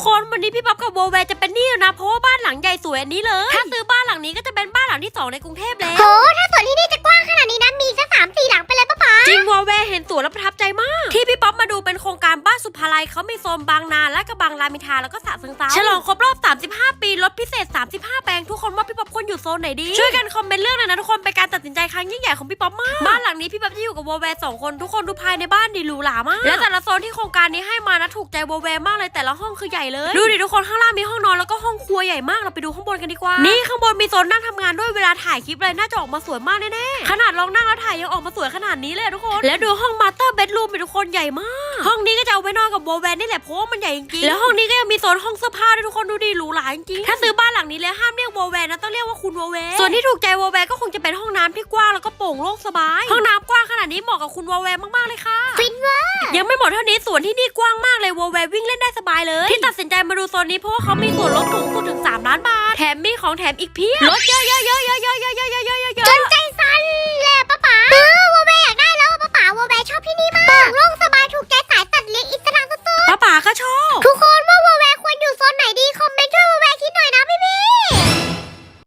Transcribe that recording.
กคนวันนี้พี่ป๊อปกับโวแวร์จะเป็นหนี้แล้วนะ เพราะว่าบ้านหลังใหญ่สวยอันนี้เลย ถ้าซื้อบ้านหลังนี้ก็จะเป็นบ้านหลังที่สองในกรุงเทพแล้ว โหถ้าสวนที่นี่จะกว้างขนาดนี้นะมีสักสามสี่หลังไปเลยปะป๊าจริงวอลแวร์เห็นสวนแล้วประทับใจมาก ที่พี่ป๊อปมาดูเป็นโครงการบ้าน สุภาลัยเขามีโซนบางนาและกระบังรามอินทราแล้วก็สระเชิงเทราฉลองครบรอบ 35 ปีลดพิเศษ 35 แปลงทุกคนว่าพี่ป๊อปควรอยู่โซนไหนดี ช่วยกันคอมเมนต์เรื่องหน่อยนะทุกคนเป็นการตัดสินใจครั้งยิ่งใหญ่ของพี่ป๊อปมากบ้านหลังนี้พี่ป๊อปจะอยู่กับวอลแวร์สองคนทุกคนดูภายในบ้านดีหรูหรามากและแต่ละโซนที่โครงการนี้ให้มานะถูกใจวอลแวร์มากเลยแต่ละห้องคือใหญ่เลยดูดิทุกคนข้างล่างมีห้องนอนแล้วก็ห้องครัวใหญ่มากเราไปดูข้างบนกันดีกว่า นี่ข้างบนมีโซนนั่งทำงานด้วยเวลาถ่ายคลิปเลยน่าจะออกมาสวยมากแน่ๆขนาดลองนั่งแล้วถ่ายยังออกมาสวยขนาดนี้เลยอะทุกคน แล้วดูห้องมาสเตอร์เบดรูมเป็นทุกคนใหญ่มาก ห้องนี้ก็จะเอาไว้นอนกับโบแวนนี่แหละเพราะว่ามันใหญ่จริงๆแล้วห้องนี้ก็ยังมีโซนห้องเสื้อผ้าด้วยทุกคนดูดิหรูหราจริงๆถ้าซื้อบ้านหลังนี้แล้วห้ามเรียกโบแวนนะต้องเรียกว่าคุณโบแวนส่วนที่ถูกใจโบแวนก็คงจะเป็นห้องน้ำที่กว้างแล้วก็โปร่งโล่งสบาย ห้องน้ำกว้างขนาดนี้เหมาะกับคุณโบแวนมากๆเลยค่ะฟินเวอร์ยังไม่หมดเท่านี้สวนที่นี่กว้างมากเลยโวแวร์วิ่งเล่นได้สบายเลย ที่ตัดสินใจมาดูโซนนี้เพราะว่าเขามีส่วนลดสูงสุดถึง 3 ล้านบาท แถมมีของแถมอีกเพียบลดเยอะ